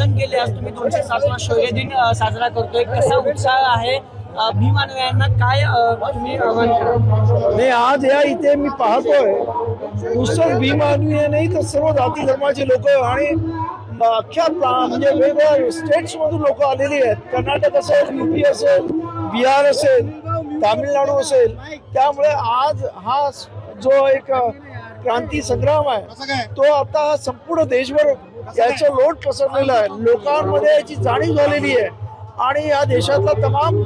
मध्ये आज तुम्ही दोनशे सातवा शौर्य दिन साजरा करतोय. कसा उत्साह आहे? भीमानव्यांना काय तुम्ही आव्हान नाही आज या इथे मी पाहतोय नुसतं भीमानुय नाही तर सर्व जाती धर्माचे लोक आणि अख्ख्या म्हणजे वेगवेगळ्या स्टेट्स मधून लोक आलेली आहेत. कर्नाटक असेल युपी असेल बिहार असेल तामिळनाडू असेल. त्यामुळे आज हा जो एक क्रांती संग्राम आहे. तो आता हा संपूर्ण देशभर याचा लोट पसरलेला आहे. लोकांमध्ये याची जाणीव झालेली आहे. आणि या देशातला तमाम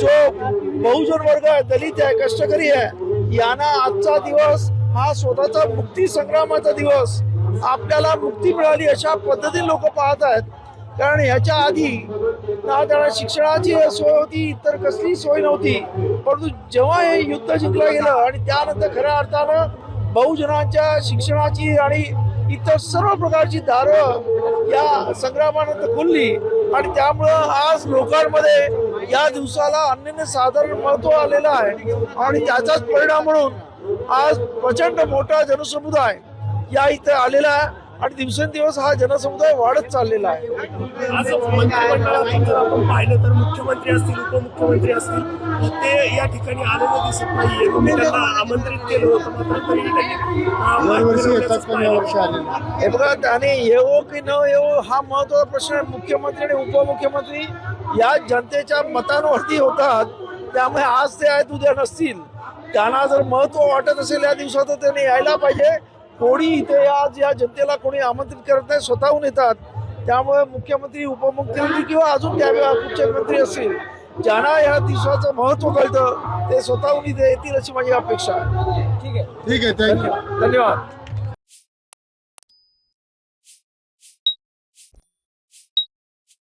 जो बहुजन वर्ग आहे दलित आहे कष्टकरी आहे यांना आजचा दिवस हा स्वतःचा मुक्ती संग्रामाचा दिवस आपल्याला मुक्ती मिळाली अशा पद्धतीने लोक पाहत आहेत. कारण ह्याच्या आधी ना त्यांना शिक्षणाची सोय होती इतर कसली सोय नव्हती. परंतु जेव्हा हे युद्ध जिंकलं गेलं आणि त्यानंतर खऱ्या अर्थानं बहुजनांच्या शिक्षणाची आणि इतर सर्व प्रकारची दारं या संग्रामानंतर खुलली. आणि त्यामुळं आज लोकांमध्ये या दिवसाला अनन्य साधारण महत्त्व आलेलं आहे. आणि त्याचाच परिणाम म्हणून आज प्रचंड मोठा जनसमुदाय या इथे आलेला आहे. आणि दिवसेंदिवस हा जनसमुदाय वाढत चाललेला आहे. आपण पाहिलं तर मुख्यमंत्री असतील उपमुख्यमंत्री असतील ते या ठिकाणी आलेले दिसत नाहीये. तुम्ही त्यांना आमंत्रित केलं होतं मात्र त्यांनी हे बघा त्याने येवो की न येवो हा महत्त्वाचा प्रश्न आहे. मुख्यमंत्री आणि उपमुख्यमंत्री या जनतेच्या मतांवरती होतात. त्यामुळे आज ते आहेत उद्या नसतील. त्यांना जर महत्त्व वाटत असेल या दिवसात तर त्यांनी यायला पाहिजे. कोणी इथे आज या जनतेला कोणी आमंत्रित करत नाही स्वतःहून येतात. त्यामुळे मुख्यमंत्री उपमुख्यमंत्री किंवा अजून त्या कुठचे मंत्री असतील ज्यांना या दिवसाचं महत्त्व कळतं ते स्वतःहून इथे येतील अशी माझी अपेक्षा आहे. ठीक आहे. ठीक आहे थँक्यू धन्यवाद.